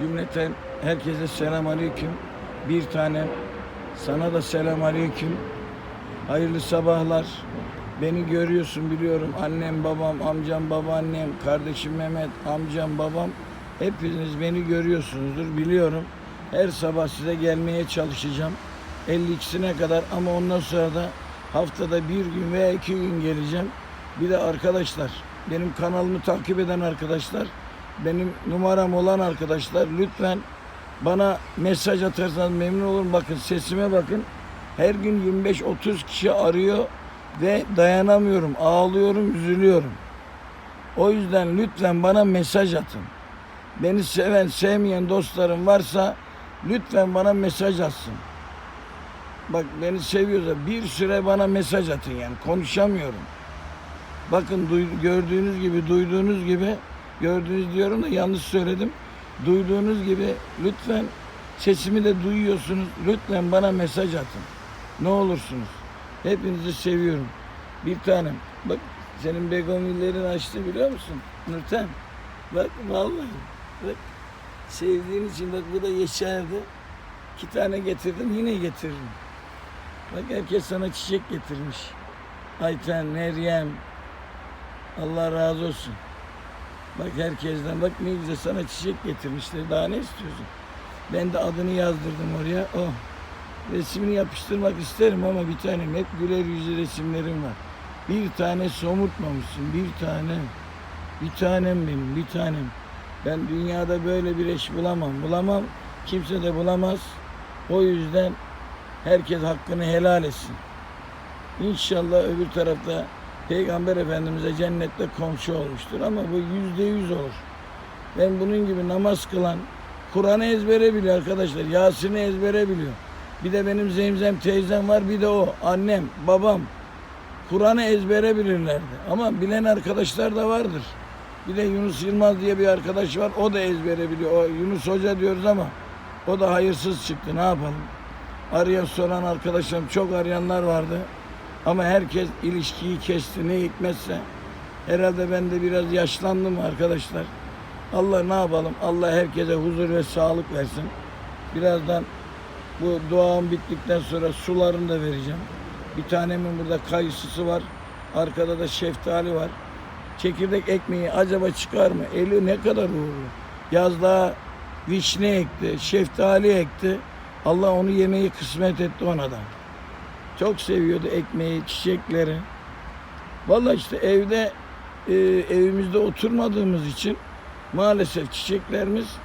Cümleten herkese selam aleyküm. Bir tanem sana da selam aleyküm. Hayırlı sabahlar. Beni görüyorsun biliyorum. Annem, babam, amcam, babaannem, kardeşim Mehmet, amcam, babam. Hepiniz beni görüyorsunuzdur biliyorum. Her sabah size gelmeye çalışacağım. 52'sine kadar ama ondan sonra da haftada bir gün veya iki gün geleceğim. Bir de arkadaşlar, benim kanalımı takip eden arkadaşlar, benim numaram olan arkadaşlar lütfen bana mesaj atarsanız memnun olurum. Bakın sesime bakın. Her gün 25-30 kişi arıyor ve dayanamıyorum. Ağlıyorum, üzülüyorum. O yüzden lütfen bana mesaj atın. Beni seven, sevmeyen dostlarım varsa lütfen bana mesaj atsın. Bak beni seviyorsa bir süre bana mesaj atın yani konuşamıyorum. Bakın gördüğünüz gibi, duyduğunuz gibi, gördüğünüz diyorum da yanlış söyledim. Duyduğunuz gibi lütfen sesimi de duyuyorsunuz. Lütfen bana mesaj atın. Ne olursunuz. Hepinizi seviyorum. Bir tanem. Bak senin begonillerin açtı biliyor musun? Nurten. Bak vallahi. Bak sevdiğin için bak bu da yeşerdi. İki tane getirdim yine getiririm. Bak herkes sana çiçek getirmiş. Ayten, Meryem. Allah razı olsun. Bak herkesten bak ne güzel sana çiçek getirmişler. Daha ne istiyorsun? Ben de adını yazdırdım oraya. Oh. Resmini yapıştırmak isterim ama bir tanem hep güler yüzlü resimlerim var. Bir tane somurtmamışsın. Bir tane. Bir tanem benim. Bir tanem. Ben dünyada böyle bir eş bulamam. Bulamam. Kimse de bulamaz. O yüzden herkes hakkını helal etsin. İnşallah öbür tarafta Peygamber Efendimiz'e cennette komşu olmuştur ama bu yüzde yüz olur. Ben bunun gibi namaz kılan, Kur'an'ı ezbere biliyor arkadaşlar, Yasin'i ezbere biliyor. Bir de benim Zemzem teyzem var, bir de o annem, babam. Kur'an'ı ezbere bilirlerdi. Ama bilen arkadaşlar da vardır. Bir de Yunus Yılmaz diye bir arkadaş var, o da ezbere biliyor. O Yunus Hoca diyoruz ama o da hayırsız çıktı, ne yapalım. Arayan soran arkadaşlarım çok arayanlar vardı. Ama herkes ilişkiyi kesti ne hikmetse. Herhalde ben de biraz yaşlandım arkadaşlar. Allah ne yapalım? Allah herkese huzur ve sağlık versin. Birazdan bu duam bittikten sonra sularını da vereceğim. Bir tanemin burada kayısısı var. Arkada da şeftali var. Çekirdek ekmeği acaba çıkar mı? Eli ne kadar uğurlu. Yazlığa vişne ekti, şeftali ekti. Allah onu yemeyi kısmet etti ona da. Çok seviyordu ekmeği, çiçekleri. Vallahi işte evde e, evimizde oturmadığımız için maalesef çiçeklerimiz